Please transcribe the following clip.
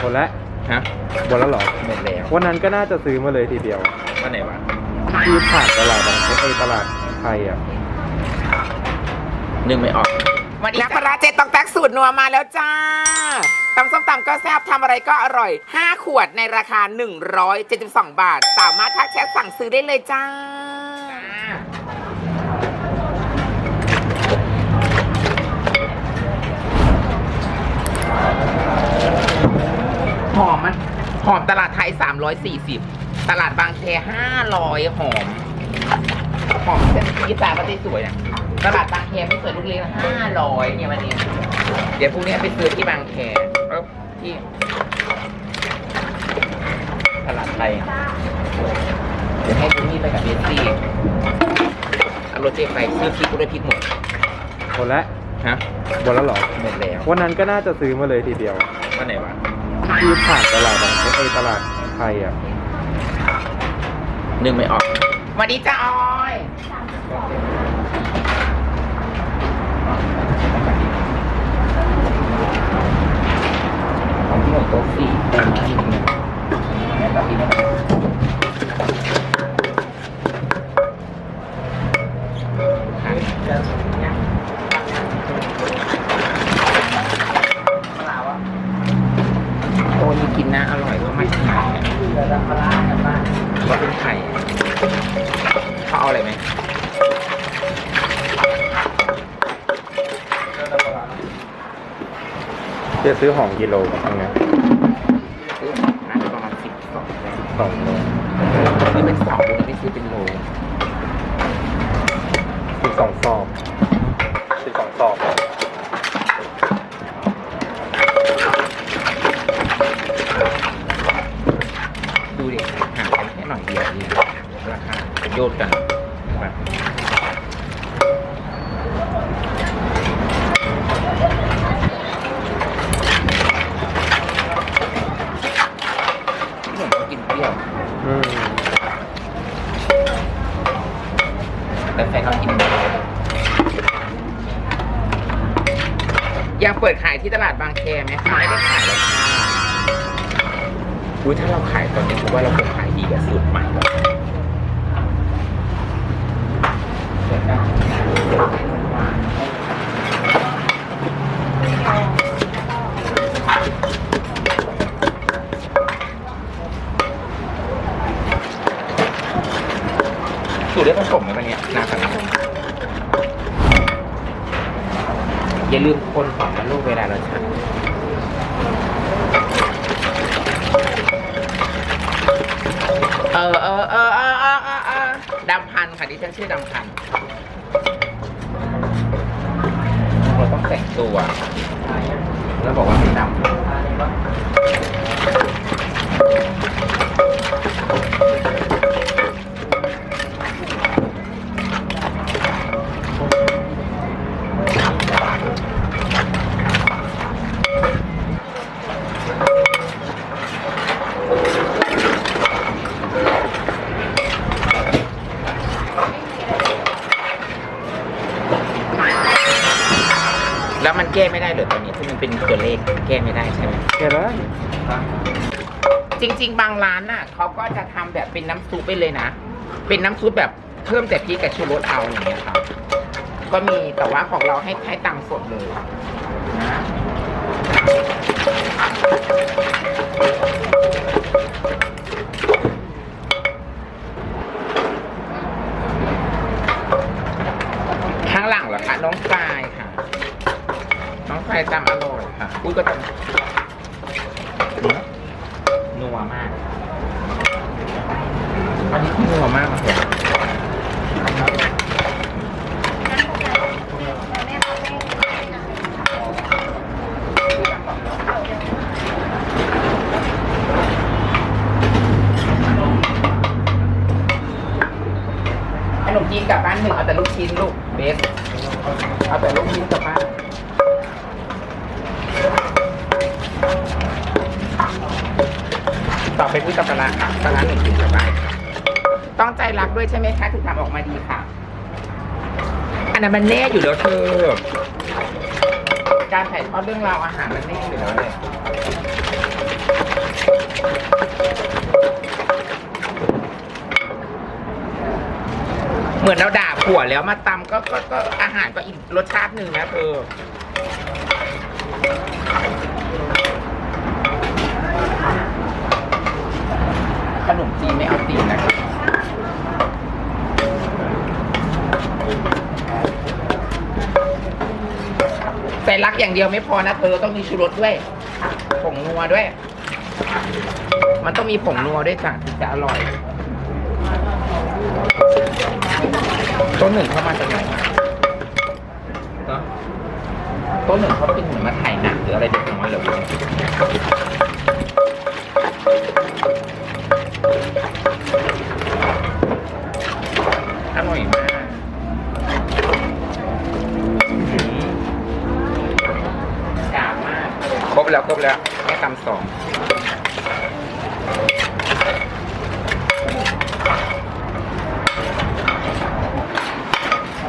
หมดแล้วฮะหมดแล้วเหรอหมดแล้ววันนั้นก็น่าจะซื้อมาเลยทีเดียววันไหนวะที่ผ่านตลาดบางไอ้ตลาดไทยอะนึกไม่ออกวันนี้น้ำปลาร้าเจตองแตกสูตรนัวมาแล้วจ้าตำส้มตำก็แซ่บทำอะไรก็อร่อย 5 ขวดในราคา 172 บาท สามารถทักแชทสั่งซื้อได้เลยจ้า อมตลาดไทย340ตลาดบางแค500หอม หอมเส้นยี่ตาก็ได้สวยนะตลาดบางแคไม่สวยลูกเล็กห้าร้อยเนี่ยวันนี้ เดี๋ยวพรุ่งนี้ไปซื้อที่บางแคเอ้าที่ตลาดไทยเดี๋ยวให้ดูนี่ไปกับเบสซี่เอารถเจ๊ไปซื้อพริกก็ได้พริกหมดหมดแล้วฮะหมดแล้วเหรอหมดแล้ววันนั้นก็น่าจะซื้อมาเลยทีเดียววันไหนวะที่ผ่านตลาดบางไอ้ตลาดไทยอะนึกไม่ออกสวัสดีจ้าออย จะซื้อหอมกิโลกับทางนี้ซื้อน่าจะประมาณสิบสองสองโลซื้อเป็นสองหรือไม่ซื้อเป็นโลสิบสองซองสิบสองซองดูดิห่างกันแค่หน่อยเดียวเองราคาโยดกันแบบ มือนเขากินเปรี้ยวอืมแต่แฟนเขากินยังเปิดขายที่ตลาดบางแคไหมคะไม่ได้ขายแล้วค่ะอุ้ยถ้าเราขายตอนนี้ผมว่าเราคงขายดีกับสูตรใหม่แล้ว เปิดได้สูตรได้ผสมไหมวันนี้นาสันอย่าลืมคนฝังนลูกเวลาเราชักเออเออเออเออเออเออเออดำพันค่ะดิฉันชื่อดำพันเราต้องแต่งตัว แล้วบอกว่าไม่ดำ แล้วมันแก้ไม่ได้เหรอตอนนี้ที่มันเป็นตัวเลขแก้ไม่ได้ใช่ไหมแค่นั้จริง ๆ บางร้านน่ะเขาก็จะทำแบบเป็นน้ำซุปไปเลยนะ เป็นน้ำซุปแบบเพิ่มแต่พริกกับชูรสเอาอย่างเงี้ยครับก็มีแต่ว่าของเราให้ให้ตังสดเลยนะข้างหลังเหรอคะน้องฟลายค่ะ น้องฟลายตามอร่อยค่ะอุ้ย ก็จะนัวมาก อันนี้คือนัวมากเลยขนมจีนกลับบ้านหนึ่งเอาแต่ลูกชิ้นลูกเบสเอาแต่ลูกชิ้นกลับบ้าน ต่อไปพูดกับตลาดตลาดหนึ่งสิบใบต้องใจรักด้วยใช่ไหมคะถึงทำออกมาดีค่ะ อันนั้นมันแน่อยู่แล้วเธอ การถ่ายทอดเรื่องราวอาหารมันแน่อยู่แล้วเลยเหมือนเราด่าผัวแล้วมาตำก็ก็ก็อาหารก็อีกรสชาติหนึ่งนะเธอ ขนมจีนไม่เอาตีนนะครับใส่รักอย่างเดียวไม่พอนะเธอต้องมีชูรสด้วย ผงนัวด้วย มันต้องมีผงนัวด้วยจ้ะถึงจะอร่อยต้นหนึ่งเข้ามาจากไหนนะต้นหนึ่งเขาเป็นเหมือนมาถ่ายหนังหรืออะไรเด็กน้อยเหรออ แล้วครบแล้วแม่ตำสอง